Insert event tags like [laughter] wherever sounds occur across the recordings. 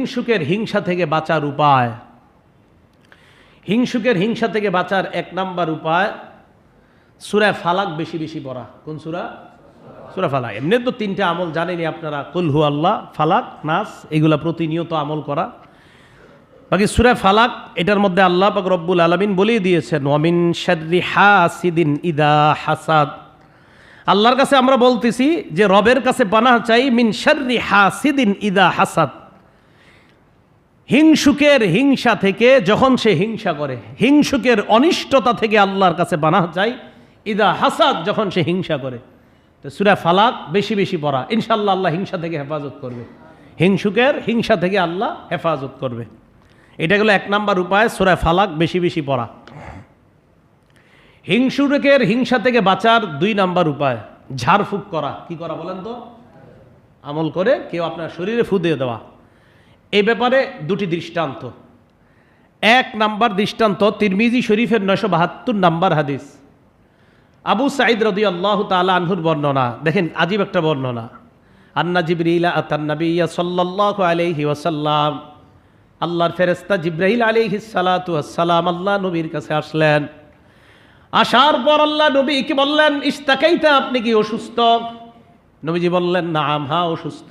হিংসুকের হিংসা থেকে বাঁচার উপায়। হিংসুকের হিংসা থেকে বাঁচার এক নাম্বার উপায়, সুরা ফালাক বেশি বেশি পড়া। কোন সুরা? সুরা ফালাক। এমনি তো তিনটে আমল জানেনি আপনারা। কুলহু আল্লাহ, ফালাক, নাস, এগুলা প্রতিনিয়ত আমল করা। বাকি সুরা ফালাক, এটার মধ্যে আল্লাহ পাক রব্বুল আলমিন বলেই দিয়েছেন, ওয়ামিন শাররি হাসিদিন ইদা হাসাদ। আল্লাহর কাছে আমরা বলতেছি যে, রবের কাছে পানাহ চাই, মিন শাররি হাসিদিন ইদা হাসাদ। হিংসুকের হিংসা থেকে যখন সে হিংসা করে, হিংসুকের অনিষ্টতা থেকে আল্লাহর কাছে বানা যায় ইদা হাসাদ যখন সে হিংসা করে। তো সুরা ফালাক বেশি বেশি পড়া ইনশাল্লাহ আল্লাহ হিংসা থেকে হেফাজত করবে। হিংসুকের হিংসা থেকে আল্লাহ হেফাজত করবে। এটা গেলো এক নাম্বার উপায়, সুরা ফালাক বেশি বেশি পড়া। হিংসুকের হিংসা থেকে বাঁচার দুই নাম্বার উপায়, ঝাড়ফুঁক করা। কি করা বলেন তো? আমল করে কেউ আপনার শরীরে ফু দিয়ে দেওয়া। এই ব্যাপারে দুটি দৃষ্টান্ত। এক নাম্বার দৃষ্টান্ত তিরমিজি শরীফের নয়শো বাহাত্তর নাম্বার হাদিস। আবু সাঈদ রদি আল্লাহ তালা আনহুর বর্ণনা, দেখেন আজীব একটা বর্ণনা। আন্না জিবরিলা আতান্নবিয়া সাল্লাহ আলহি ওয়াসাল্লাম, আল্লাহর ফেরেস্তা জিব্রাহিল আলহি সালাতাম আল্লাহ নবীর কাছে আসলেন। আসার পর আল্লাহ নবী কি বললেন ইস্তাকাইতে আপনি কি অসুস্থ? নবীজি বললেন না হা অসুস্থ।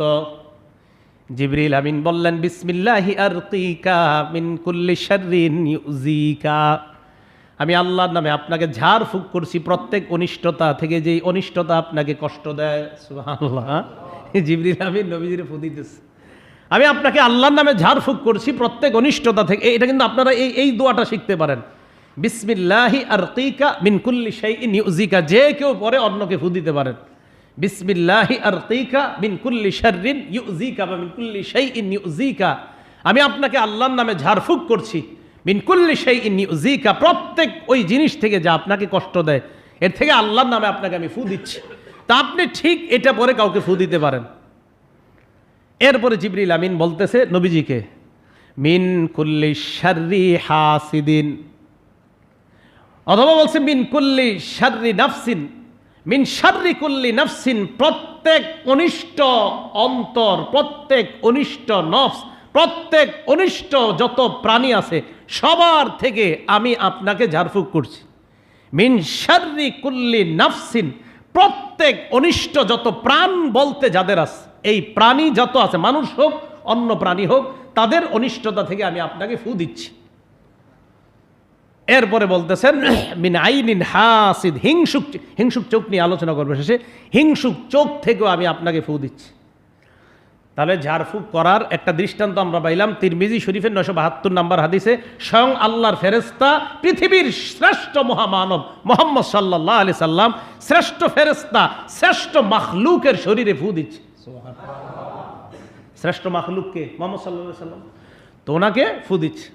জিবরিল আমিন বললেন, বিসমিল্লাহি আরকিকা মিন কুল্লি শাররিন ইউজিকা আমি আল্লাহর নামে আপনাকে ঝাড় ফুক করছি, প্রত্যেক অনিষ্টতা থেকে যে অনিষ্টতা আপনাকে কষ্ট দেয়, সুবহানাল্লাহ জিবরিল আমিন নবীজির ফুদিতেছে আমি আপনাকে আল্লাহর নামে ঝাড় ফুক করছি, প্রত্যেক অনিষ্টতা থেকে, এটা কিন্তু আপনারা এই এই দোয়াটা শিখতে পারেন। বিসমিল্লাহি আরকিকা মিন কুল্লি শাইইন ইউজিকা যে কেউ পরে অন্যকে ফু দিতে পারেন। বিসমিল্লাহি আরকিকা মিন কুল্লি ইউজিকা বা মিন কুল্লি ইউজিকা আমি আপনাকে আল্লাহর নামে ঝাড়ফুঁক করছি। মিন কুল্লি শাইইন ইউজিকা প্রত্যেক ওই জিনিস থেকে যা আপনাকে কষ্ট দেয়, এর থেকে আল্লাহর নামে আপনাকে আমি ফু দিচ্ছি। তা আপনি ঠিক এটা পরে কাউকে ফু দিতে পারেন। এরপরে জিবরিল আমিন বলতেছে নবীজিকে, মিন কুল্লি শাররি হাসিদিন। অথবা বলছে, মিন কুল্লি শাররি নাফসিন। মিন শাররি কুল্লি নাফসিন, প্রত্যেক অনিষ্ট অন্তর, প্রত্যেক অনিষ্ট নফস, প্রত্যেক অনিষ্ট যত প্রাণী আছে, সবার থেকে আমি আপনাকে ঝাড়ফুঁক করছি। মিন শাররি কুল্লি নাফসিন, প্রত্যেক অনিষ্ট যত প্রাণ বলতে যাদের আছে এই প্রাণী যত আছে, মানুষ হোক, অন্য প্রাণী হোক, তাদের অনিষ্টতা থেকে আমি আপনাকে ফু দিচ্ছি। এরপরে বলতেছেন, মিন আইনিন হাসিদ, হিংসুক হিংসুক চোখ নিয়ে আলোচনা করবে শেষে, হিংসুক চোখ থেকেও আমি আপনাকে ফু দিচ্ছি। তাহলে ঝাড়ফুঁক করার একটা দৃষ্টান্ত আমরা পাইলাম, তিরমিজি শরীফের নশো বাহাত্তর নাম্বার হাদিসে, স্বয়ং আল্লাহর ফেরেস্তা পৃথিবীর শ্রেষ্ঠ মহামানব, মোহাম্মদ সাল্লাহ আলি সাল্লাম, শ্রেষ্ঠ ফেরেস্তা শ্রেষ্ঠ মাখলুকের শরীরে ফু দিচ্ছে। শ্রেষ্ঠ মাখলুককে, মোহাম্মদ সাল্লাহ সাল্লাম, তো ওনাকে ফু দিচ্ছে।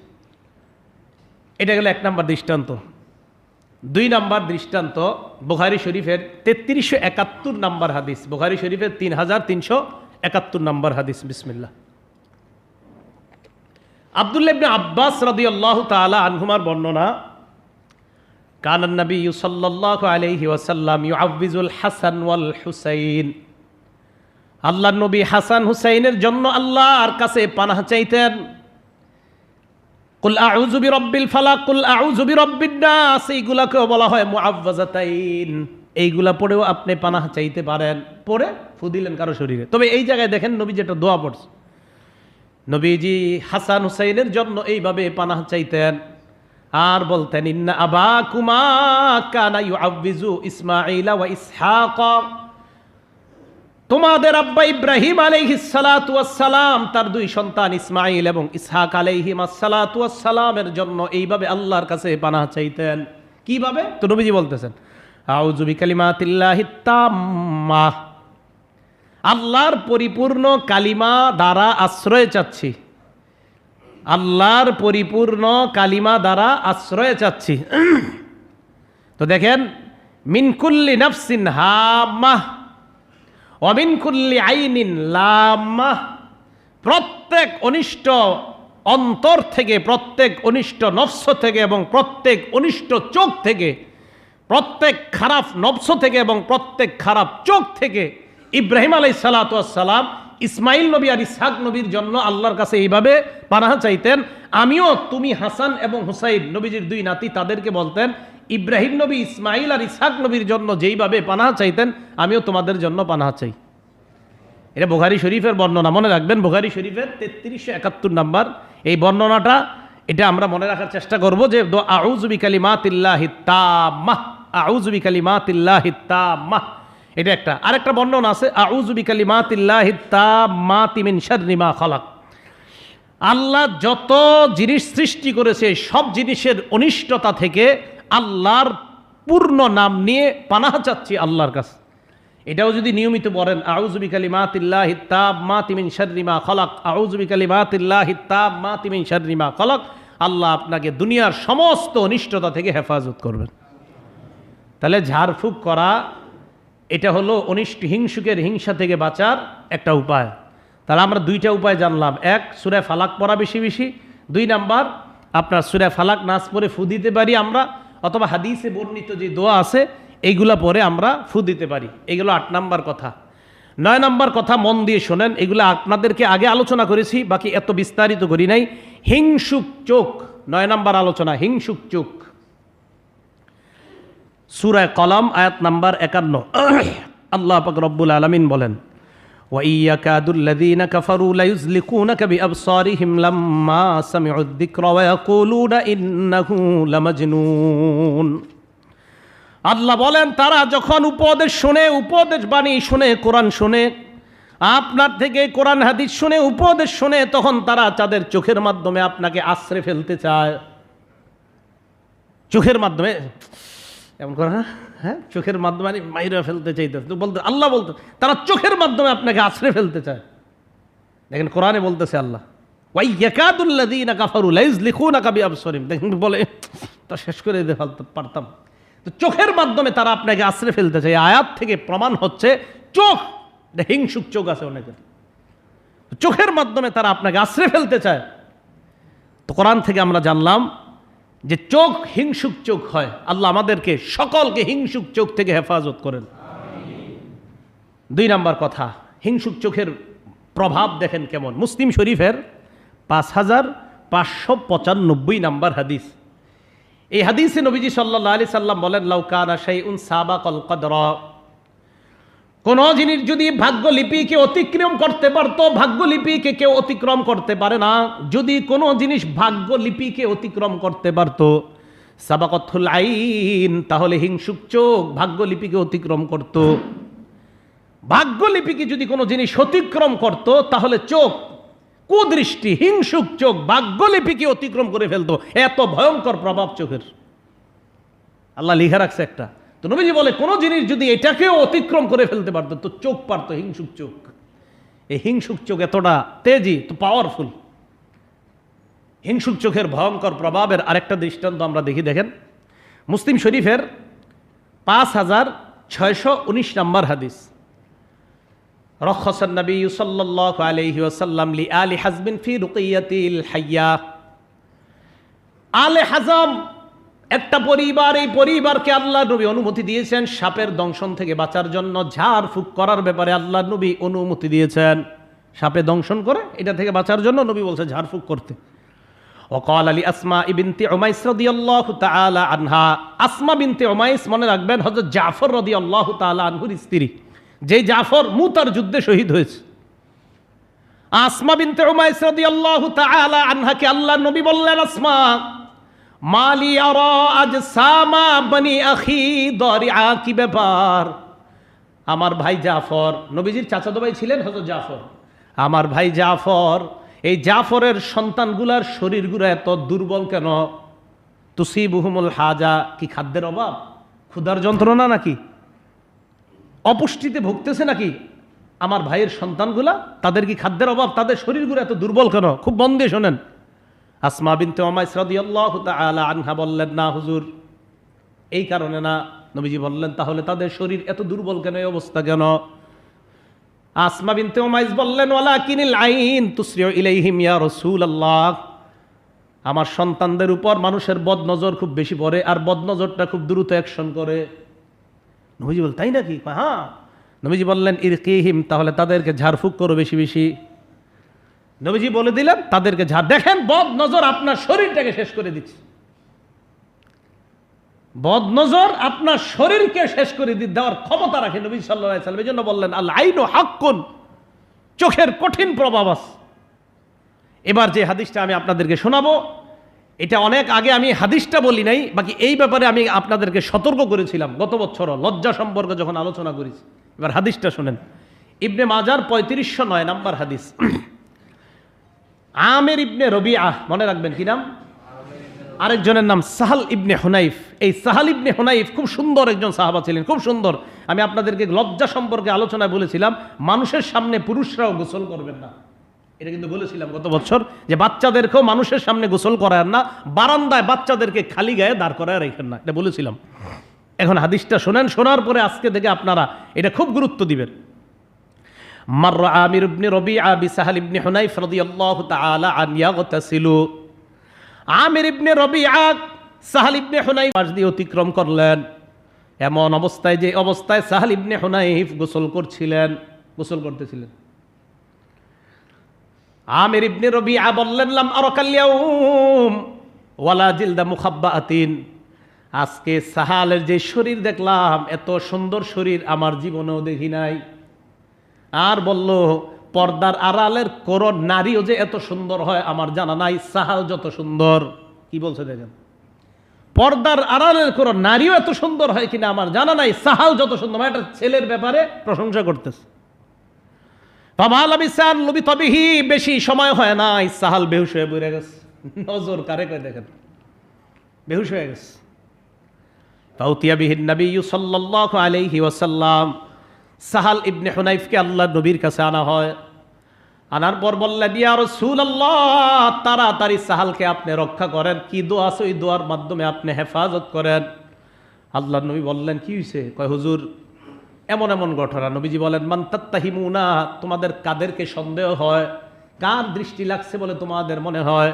এটা গেল এক নম্বর দৃষ্টান্ত। দুই নাম্বার দৃষ্টান্ত বুখারি শরীফের তেত্রিশশো একাত্তর নাম্বার হাদিস। বুখারি শরীফের তিন হাজার তিনশো একাত্তর নম্বর হাদিস। বিসমিল্লা আবদুল্লাবনে আব্বাস রদি আল্লাহ তালা আনহুমার বর্ণনা, কানান নবী সাল্লাহ আলহি ওয়াসাল্লাম ইউ হাসান ওয়াল হুসাইন। আল্লাহ নবী হাসান হুসাইনের জন্য আল্লাহর কাছে পানাহ চাইতেন। কুল আউযু বিরাব্বিল ফালাক, কুল আউযু বিরাব্বিন নাস, এইগুলাকেও বলা হয় মুআওয়াযাতাইন এইগুলা পড়েও আপনি পানাহ চাইতে পারেন, পড়ে ফু দিলেন কারও শরীরে। তবে এই জায়গায় দেখেন নবী যেটা দোয়া পড়ছে। নবীজি হাসান হুসাইনের জন্য এইভাবে পানাহ চাইতেন। আর বলতেন, ইন্না আবা কুমা কানা ইউআব্বিজু ইসমাঈলা ওয়া ইসহাকা। তোমাদের আব্বা ইব্রাহিম আলাইহিসালাম তার দুই সন্তান ইসমাইল এবং ইসহাক আলাইহিম সালামের জন্য এইভাবে আল্লাহর কাছে পানাহ চাইতেন। কীভাবে? তো নবীজি বলতেছেন আউজুবি কালিমাতিল্লাহি তাম্মা আল্লাহর পরিপূর্ণ কালিমা দ্বারা আশ্রয় চাচ্ছি। আল্লাহর পরিপূর্ণ কালিমা দ্বারা আশ্রয় চাচ্ছি। [clears throat] তো দেখেন মিনকুল্লি নফসিন হামাহ অমিনকুল্লি আইনিন লামা প্রত্যেক অনিষ্ট অন্তর থেকে, প্রত্যেক অনিষ্ট নফস থেকে এবং প্রত্যেক অনিষ্ট চোখ থেকে, প্রত্যেক খারাপ নফস থেকে এবং প্রত্যেক খারাপ চোখ থেকে ইব্রাহিম আলাই সালাতাম ইসমাইল নবী আর ইসহাক নবীর জন্য আল্লাহর কাছে এইভাবে পানাহ চাইতেন, আমিও তুমি হাসান এবং হুসাইন নবীজির দুই নাতি তাদেরকে বলতেন ইব্রাহিম নবী, ইসমাইল আর ইসহাক নবীর জন্য যেইভাবে পানাহা চাইতেন, আমিও তোমাদের জন্য পানাহা চাই। এটা বুখারি শরীফের বর্ণনা, মনে রাখবেন, বুখারি শরীফের তেত্রিশশো একাত্তর নাম্বার। এই বর্ণনাটা, এটা আমরা মনে রাখার চেষ্টা করব যে আউজুবি কালিমাতিল্লাহি তাম্মাহ আউজুবি কালিমাতিল্লাহি তাম্মাহ। এটা একটা। আরেকটা বর্ণনা আছে আউজুবি কালিমাতিল্লাহি তাম্মাতি মিন শাররি মা খালাক। আল্লাহ যত জিনিস সৃষ্টি করেছে, সব জিনিসের অনিষ্টতা থেকে আল্লাহর পূর্ণ নাম নিয়ে পানাহ চাচ্ছি আল্লাহর কাছে। এটাও যদি নিয়মিত বলেন আউজুবি কালিমাতিল্লাহ হিত্তাব মা তিমিন শাররিমা খলক আউজুবি কালিমাতিল্লাহ হিত্তাব মা তিমিন শাররিমা খলক আল্লাহ আপনাকে দুনিয়ার সমস্ত অনিষ্টতা থেকে হেফাজত করবেন। তাহলে ঝাড়ফুঁক করা, এটা হলো অনিষ্ট, হিংসুকের হিংসা থেকে বাঁচার একটা উপায়। তাহলে আমরা দুইটা উপায় জানলাম। এক, সুরে ফালাক পড়া বেশি বেশি। দুই নাম্বার, আপনার সুরে ফালাক নাচ পরে ফু দিতে পারি আমরা। অথবা হাদিসে বর্ণিত যে দোয়া আছে, এইগুলা পরে আমরা ফু দিতে পারি। এগুলো আট নাম্বার কথা। নয় নাম্বার কথা মন দিয়ে শোনেন, এগুলো আপনাদেরকে আগে আলোচনা করেছি, বাকি এত বিস্তারিত করি নাই। হিংসুক চোখ, নয় নাম্বার আলোচনা, হিংসুক চোখ। সুরায় কলম, আয়াত নাম্বার একান্ন। আল্লাহ পাক রব্বুল আলমিন বলেন وَإِيَّكَادُ الَّذِينَ كَفَرُوا لَيُزْلِقُونَكَ بِأَبْصَارِهِمْ لَمَّا سَمِعُوا الذِّكْرَ وَيَقُولُونَ إِنَّهُ لَمَجْنُونَ আল্লাহ বলেন তারা যখন উপদেশ শুনে উপদেশ বাণী শুনে কোরআন শুনে আপনার থেকে কোরআন হাদিস শুনে উপদেশ শুনে তখন তারা তাদের চোখের মাধ্যমে আপনাকে আশ্রে ফেলতে চায় চোখের মাধ্যমে এমন করে না হ্যাঁ? চোখের মাধ্যমে মানে মাইরা ফেলতে চাইতে তো বলতে, আল্লাহ বলতে, তারা চোখের মাধ্যমে আপনাকে আশ্রে ফেলতে চায়। দেখেন, কোরআনে বলতেছে আল্লাহ, ওয়াই ইয়াকাদুল্লাযীনা কাফারু লাইযলিকুনা কাবি আবসারিম দেখেন, বলে, তা শেষ করে দিতে পারতাম। তো চোখের মাধ্যমে তারা আপনাকে আশ্রে ফেলতে চায়। আয়াত থেকে প্রমাণ হচ্ছে, চোখ হিংসুক চোখ আছে অনেকের। চোখের মাধ্যমে তারা আপনাকে আশ্রে ফেলতে চায়। তো কোরআন থেকে আমরা জানলাম যে চোখ হিংসুক চোখ হয়, আল্লাহ আমাদেরকে সকলকে হিংসুক চোখ থেকে হেফাজত করেন। দুই নাম্বার কথা, হিংসুক চোখের প্রভাব দেখেন কেমন? মুসলিম শরীফের পাঁচ হাজার পাঁচশো পঁচানব্বই নাম্বার হাদিস। এই হাদিসে নবীজি সাল্লাহ আলি সাল্লাম বলেন লাউকানা সাই উন সাবা কল কদর। কোন জিনিস যদি ভাগ্যলিপিকে অতিক্রম করতে পারতো, ভাগ্যলিপিকে কেউ অতিক্রম করতে পারে না। যদি কোনো জিনিস ভাগ্যলিপিকে অতিক্রম করতে পারতো সাবাকথুল আইন, তাহলে হিংসুক চোখ ভাগ্যলিপিকে অতিক্রম করত। ভাগ্যলিপিকে যদি কোনো জিনিস অতিক্রম করত, তাহলে চোখ কুদৃষ্টি, হিংসুক চোখ ভাগ্যলিপিকে অতিক্রম করে ফেলতো। এত ভয়ঙ্কর প্রভাব চোখের। আল্লাহ লিখে রাখছে একটা। তো নবীজি বলে, কোনো জিনিস যদি এটাকেও অতিক্রম করে ফেলতে পারতো, তো চোখ পারতো, হিংসুক চোখ। এই হিংসুক চোখ এতটা তেজি, তো পাওয়ারফুল হিংসুক চোখের ভয়ঙ্কর প্রভাবের আরেকটা দৃষ্টান্ত আমরা দেখি, দেখেন। মুসলিম শরীফের পাঁচ হাজার ছয়শো উনিশ নম্বর হাদিস। রক্ষসন নবী সাল্লাল্লাহু আলাইহি ওয়াসাল্লাম লি আলি হাজবিন ফি রুকিয়াতিল হাইয়া। আলে হাজাম একটা পরিবার, এই পরিবারকে আল্লাহ নবী অনুমতি দিয়েছেন, সাপের দংশন থেকে বাঁচার জন্য ঝাড় ফুক করার ব্যাপারে আল্লাহ নবী অনুমতি দিয়েছেন। সাপে দংশন করে, এটা থেকে বাঁচার জন্য নবী বলছে ঝাড়ফুক করতে। অকাল আলী আসমা ইবিনতি ওমাইস রদি আল্লাহ তালা আনহা। আসমা বিনতে ওমাইস মনে রাখবেন হজরত জাফর রদি আল্লাহ তালা আনহুর স্ত্রী। যে জাফর মু তার যুদ্ধে শহীদ হয়েছে। আসমা বিনতে ওমাইস রদি আল্লাহ তালা আনহাকে আল্লাহ নবী বললেন, আসমা মালি আরা আজ সামা বনি আখি দরিআ কি ব্যাপার? আমার ভাই জাফর, নবীজির চাচাতো ভাই ছিলেন হযরত জাফর। আমার ভাই জাফর, এই জাফরের সন্তানগুলার শরীরগুলো এত দুর্বল কেন? তুসিবুহুমুল হাজা কি খাদ্যের অভাব? ক্ষুধার যন্ত্রণা নাকি? অপুষ্টিতে ভুগতেছে নাকি? আমার ভাইয়ের সন্তানগুলা তাদের কি খাদ্যের অভাব? তাদের শরীরগুলো এত দুর্বল কেন? খুব দিয়ে শোনেন। আসমা বিনতে ওমাইস রাদিয়াল্লাহু তাআলা আনহা বললেন, না, হুজুর, এই কারণে না। নবীজি বললেন, তাহলে তাদের শরীর এত দুর্বল কেন? এই অবস্থা কেন? আসমা বিনতে ওমাইস বললেন ওয়ালা কিনিল আইন তুসরিউ ইলাইহিম ইয়া রাসূলুল্লাহ। আমার সন্তানদের উপর মানুষের বদনজর খুব বেশি পড়ে আর বদনজরটা খুব দ্রুত অ্যাকশন করে। নবীজি বল তাই নাকি? হ্যাঁ। নবীজি বললেন, ইরকিহিম, তাহলে তাদেরকে ঝাড়ফুঁক করো বেশি বেশি। নবীজি বলে দিলেন, তাদেরকে ঝাড় দেখেন, বদ নজর আপনার শরীরটাকে শেষ করে দিচ্ছে। বদ নজর আপনার শরীরকে শেষ করে দি- দেওয়ার ক্ষমতা রাখে নবী সাল্লাম এই জন্য বললেন আল্লাহ আইন ও হাক্কুন, চোখের কঠিন প্রভাব আছে। এবার যে হাদিসটা আমি আপনাদেরকে শোনাবো, এটা অনেক আগে আমি হাদিসটা বলি নাই, বাকি এই ব্যাপারে আমি আপনাদেরকে সতর্ক করেছিলাম গত বছরও, লজ্জা সম্পর্কে যখন আলোচনা করেছি। এবার হাদিসটা শোনেন। ইবনে মাজার পঁয়ত্রিশশো নয় নাম্বার হাদিস। আমের ইবনে রবি আহ মনে রাখবেন কি নাম? আরেকজনের নাম সাহাল ইবনে হুনাইফ। এই সাহাল ইবনে হুনাইফ খুব সুন্দর একজন সাহাবা ছিলেন, খুব সুন্দর। আমি আপনাদেরকে লজ্জা সম্পর্কে আলোচনায় বলেছিলাম, মানুষের সামনে পুরুষরাও গোসল করবেন না। এটা কিন্তু বলেছিলাম গত বছর, যে বাচ্চাদেরকেও মানুষের সামনে গোসল করায় না, বারান্দায় বাচ্চাদেরকে খালি গায়ে দাঁড় করায় রেখেন না। এটা বলেছিলাম। এখন হাদিসটা শোনেন, শোনার পরে আজকে থেকে আপনারা এটা খুব গুরুত্ব দিবেন। মার আমির ইবনে রবি আবি সাহাল ইবনে হুনাইফ রাদিয়াল্লাহু তাআলা আন ইয়াগতাসিলু। আমির ইবনে রবি আক সাহাল ইবনে হুনাইফ পাশ দিয়ে অতিক্রম করলেন। এমন অবস্থায় যে অবস্থায় সাহাল ইবনে হুনাইফ গোসল করছিলেন, গোসল করতেছিলেন। আমির ইবনে রবি আ বললেন, লাম আরকাল্লিয়াউম ওয়ালা জিলদা মুখাব্বাতিন। আজকে সাহালের যে শরীর দেখলাম, এত সুন্দর শরীর আমার জীবনেও দেখি নাই। আর বলল, পর্দার আড়ালের কোন নারীও যে এত সুন্দর হয়, আমার জানা নাই, সাহাল যত সুন্দর। কি বলছে দেখেন? পর্দার আড়ালের কোন নারীও এত সুন্দর হয় কিনা আমার জানা নাই, সাহাল যত সুন্দর। মানে একটা ছেলের ব্যাপারে প্রশংসা করতেছে। বেশি সময় হয় না সাহাল বেহুশ হয়ে গেছে। নজর কারে কয় দেখেন? বেহুশ হয়ে গেছে। ফাউতিয়া বিহিন নবী সাল্লাল্লাহু আলাইহি ওয়াসাল্লাম সাহাল ইবনে হুনাইফকে আল্লাহ নবীর কাছে আনা হয়। আনার পর বললেন, ইয়া রাসূলুল্লাহ, তাড়াতাড়ি সাহালকে আপনি রক্ষা করেন। কি দোয়া আছে? ওই দোয়ার মাধ্যমে আপনি হেফাজত করেন। আল্লাহ নবী বললেন, কি হয়েছে কয়, হুজুর, এমন এমন ঘটনা। নবীজি বলেন, মান তাত্তাহিমুনা, তোমাদের কাদেরকে সন্দেহ হয়, কার দৃষ্টি লাগছে বলে তোমাদের মনে হয়?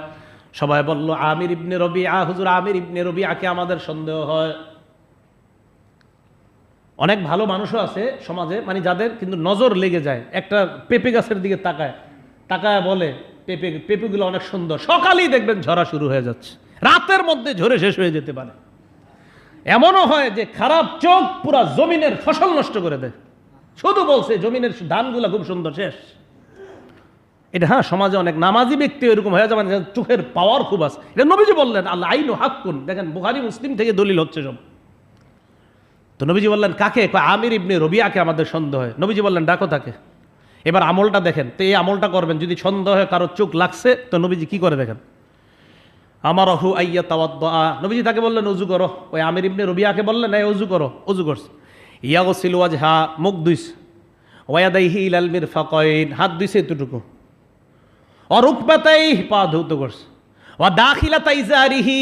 সবাই বলল, আমির ইবনে রবিআ, হুজুর, আমির ইবনে রবি আকে আমাদের সন্দেহ হয়। অনেক ভালো মানুষও আছে সমাজে মানে যাদের কিন্তু নজর লেগে যায়, একটা পেঁপে গাছের দিকে তাকায় তাকায় বলে, পেঁপে, পেঁপেগুলো অনেক সুন্দর। সকালেই দেখবেন ঝরা শুরু হয়ে যাচ্ছে। রাতের মধ্যে ঝরে শেষ হয়ে যেতে পারে। এমনও হয় যে খারাপ চোখ পুরা জমিনের ফসল নষ্ট করে দেয়। শুধু বলছে, জমিনের ধানগুলো খুব সুন্দর, শেষ। এটা হ্যাঁ সমাজে অনেক নামাজি ব্যক্তি এরকম হয়ে যাবে চোখের পাওয়ার খুব আছে। এটা নবীজি বললেন আল্লাহ আইন হাক্কুন। দেখেন, বুখারি, মুসলিম থেকে দলিল হচ্ছে সব। তো নবীজি বললেন, কাকে? আমির ইবনে রবিয়াকে আমাদের সন্দেহ হয়। নবীজি বললেন, ডাকো তাকে। এবার আমলটা দেখেন, তো এই আমলটা করবেন, যদি সন্দেহ হয়, কারও চোখ লাগছে, তো নবীজি কি করে দেখেন? আমার অহু আইয়া তাওয়াদ নবীজি তাকে বললেন উজু করো। ওই আমির ইবনে রবিয়াকে বললেন, এই উজু করো উজু করছে। ইয়া গোসিল ওয়াজ হা মুখ দুইস ওয়াদাইহি ইলাল মির ফাকইন হাত দুইছে এতটুকু। অরুকবাতাই পা ধৌত করছে। ও দাখিলা তাইজারিহি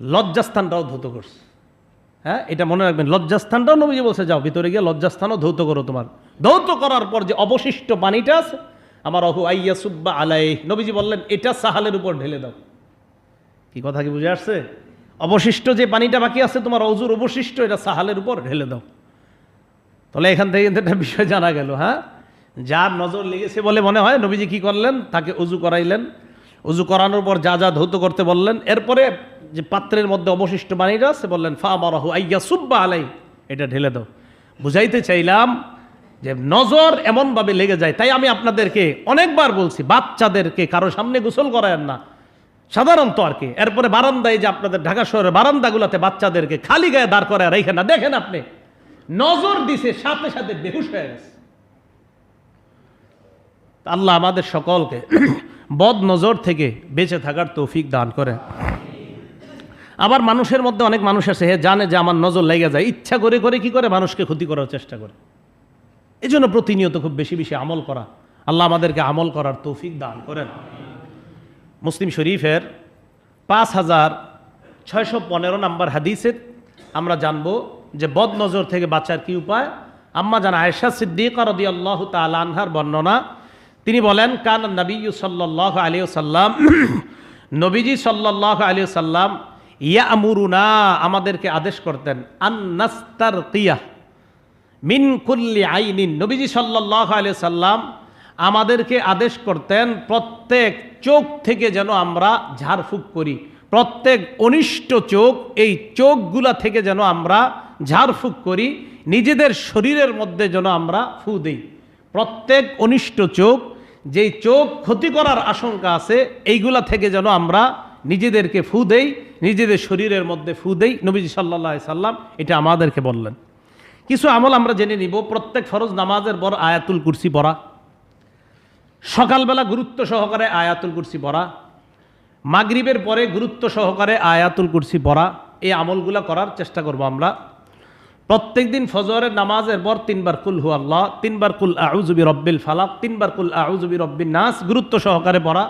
লজ্জাস্থানটাও ধৌত করছে। হ্যাঁ এটা মনে রাখবেন, লজ্জাস্থানটাও নবীজি বলছে, যাও, ভিতরে গিয়ে লজ্জাস্থানও ধৌত করো তোমার। ধৌত করার পর যে অবশিষ্ট পানিটা আছে আমার অহু আইয়া সুব্বা আলাই নবীজি বললেন, এটা সাহালের উপর ঢেলে দাও। কি কথা কি বুঝে আসছে? অবশিষ্ট যে পানিটা বাকি আছে, তোমার অজুর অবশিষ্ট, এটা সাহালের উপর ঢেলে দাও। তাহলে এখান থেকে কিন্তু একটা বিষয় জানা গেল হ্যাঁ? যার নজর লেগেছে বলে মনে হয়, নবীজি কি করলেন? তাকে উজু করাইলেন। উজু করানোর পর যা যা ধৌত করতে বললেন, এরপরে যে পাত্রের মধ্যে অবশিষ্ট পানিটা আছে, বললেন ফা মারাহু আইয়া সুব্বা আলাই। এটা ঢেলে দাও। বুঝাইতে চাইলাম যে নজর এমনভাবে লেগে যায়, তাই আমি আপনাদেরকে অনেকবার বলছি, বাচ্চাদেরকে কারও সামনে গোসল করায়েন না। সাধারণত আর কি, এরপরে বারান্দায় যে আপনাদের ঢাকা শহরের বারান্দাগুলোতে বাচ্চাদেরকে খালি গায়ে দাঁড় করে রেখে না। দেখেন আপনি, নজর দিছে, সাথে সাথে বেহুশ হয়ে গেছে। আল্লাহ আমাদের সকলকে বদ নজর থেকে বেঁচে থাকার তৌফিক দান করে। আবার মানুষের মধ্যে অনেক মানুষ আছে, হে, জানে যে আমার নজর লেগে যায়। ইচ্ছা করে করে কি করে? মানুষকে ক্ষতি করার চেষ্টা করে। এই জন্য প্রতিনিয়ত খুব বেশি বেশি আমল করা। আল্লাহ আমাদেরকে আমল করার তৌফিক দান করেন। মুসলিম শরীফের পাঁচ হাজার ছয়শো পনেরো নম্বর হাদিসের আমরা জানব যে বদ নজর থেকে বাঁচার কি উপায়। আম্মা জান আয়েশা সিদ্দিক রদি আল্লাহ তালানহার বর্ণনা তিনি বলেন, কান নবী সাল্লাহ আলী সাল্লাম নবীজি সাল্লাহ আলী সাল্লাম ইয়া আমুরুনা আমাদেরকে আদেশ করতেন আন্নাস্তার কিয়া মিন কুল্লি আইনিন। নবীজি সাল্লাহ আলিয়া সাল্লাম আমাদেরকে আদেশ করতেন, প্রত্যেক চোখ থেকে যেন আমরা ঝাড়ফুঁক করি, প্রত্যেক অনিষ্ট চোখ এই চোখগুলা থেকে যেন আমরা ঝাড়ফুঁক করি, নিজেদের শরীরের মধ্যে যেন আমরা ফু দিই। প্রত্যেক অনিষ্ট চোখ যেই চোখ ক্ষতি করার আশঙ্কা আছে, এইগুলা থেকে যেন আমরা নিজেদেরকে ফু দেই, নিজেদের শরীরের মধ্যে ফু দেই। নবীজি সাল্লাহ সাল্লাম এটা আমাদেরকে বললেন। কিছু আমল আমরা জেনে নিব, প্রত্যেক ফরজ নামাজের পর আয়াতুল কুরসি পড়া, সকালবেলা গুরুত্ব সহকারে আয়াতুল কুরসি পড়া, মাগরিবের পরে গুরুত্ব সহকারে আয়াতুল কুরসি পড়া, এই আমলগুলো করার চেষ্টা করব আমরা। প্রত্যেক দিন ফজরের নামাজের পর তিনবার কুল হু আল্লাহ, তিনবার কুল আউজুবি রব্বিল ফালাক, তিনবার কুল আউজুবি রব্বিন নাস, গুরুত্ব সহকারে পড়া।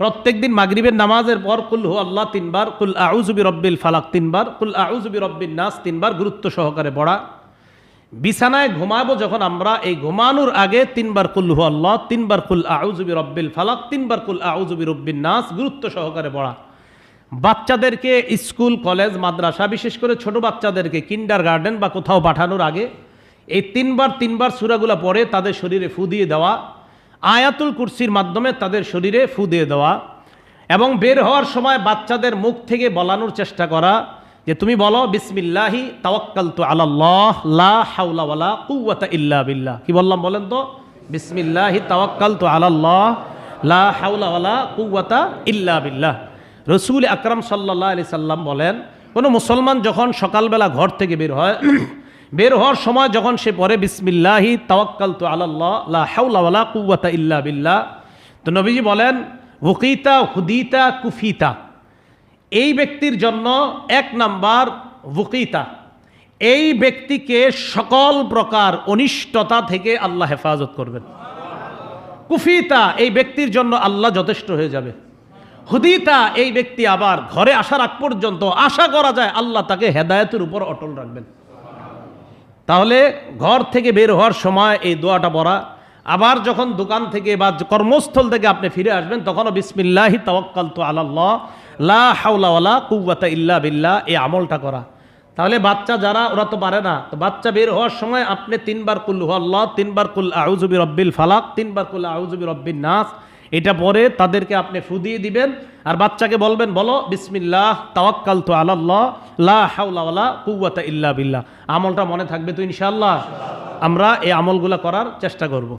প্রত্যেক দিন মাগরিবের নামাজের পর কুল হু আল্লাহ তিনবার, কুল আউজুবি রব্বিল ফালাক তিনবার, কুল আউজুবি রব্বিন নাস তিনবার গুরুত্ব সহকারে পড়া। বিছানায় ঘুমাবো যখন আমরা, এই ঘুমানোর আগে তিনবার কুল হু আল্লাহ, তিনবার কুল আউজুবি রব্বিল ফালাক, তিনবার কুল আউজুবি রব্বিন নাস, গুরুত্ব সহকারে পড়া। বাচ্চাদেরকে স্কুল, কলেজ, মাদ্রাসা, বিশেষ করে ছোট বাচ্চাদেরকে কিন্ডার গার্ডেন বা কোথাও পাঠানোর আগে এই তিনবার তিনবার সুরাগুলা পরে তাদের শরীরে ফু দিয়ে দেওয়া, আয়াতুল কুরসির মাধ্যমে তাদের শরীরে ফু দিয়ে দেওয়া এবং বের হওয়ার সময় বাচ্চাদের মুখ থেকে বলানোর চেষ্টা করা যে তুমি বলো, বিসমিল্লাহি তাওয়াক্কাল তু আলাল্লাহ, লা হাওলা ওয়ালা ইল্লা বিল্লাহ। কি বললাম বলেন তো? বিসমিল্লাহি তাওয়াক্কাল তু আলাল্লাহ, লা হাওলা ওয়ালা ইল্লা বিল্লাহ। রসুল আকরাম সাল্লাহ আলি সাল্লাম বলেন, কোনো মুসলমান যখন সকালবেলা ঘর থেকে বের হয়, [clears throat] বের হওয়ার সময় যখন সে পরে বিসমিল্লাহি তাওয়াক্কাল তু ওয়ালা কুওয়াতা ইল্লা বিল্লাহ, তো নবীজি বলেন হুকিতা হুদিতা, কুফিতা। এই ব্যক্তির জন্য এক নাম্বার বুকিতা এই ব্যক্তিকে সকল প্রকার অনিষ্টতা থেকে আল্লাহ হেফাজত করবেন। কুফিতা, এই ব্যক্তির জন্য আল্লাহ যথেষ্ট হয়ে যাবে। হুদিতা এই ব্যক্তি আবার ঘরে আসার আগ পর্যন্ত আশা করা যায় আল্লাহ তাকে হেদায়তের উপর অটল রাখবেন। তাহলে ঘর থেকে বের হওয়ার সময় এই দোয়াটা পড়া। আবার যখন দোকান থেকে বা কর্মস্থল থেকে আপনি ফিরে আসবেন, তখনও বিসমিল্লাহি তাওয়াক্কাল তো আল্লাহ লা হাওলাওয়ালা কুওয়াতা ইল্লা বিল্লাহ, এই আমলটা করা। তাহলে বাচ্চা যারা, ওরা তো পারে না। তো বাচ্চা বের হওয়ার সময় আপনি তিনবার কুল আল্লাহ তিনবার কুল আউজুবি রব্বিল ফালাক, তিনবার কুল আউজুবি রব্বিন নাস এটা পরে তাদেরকে আপনি ফুদিয়ে দিবেন। আর বাচ্চাকে বলবেন, বলো, বিসমিল্লাহ তাওয়াক্কাল তো আল্লাহ লা কুওয়াতা ইল্লা বিল্লাহ। আমলটা মনে থাকবে তো ইনশাল্লাহ আমরা এই আমলগুলা করার চেষ্টা করব।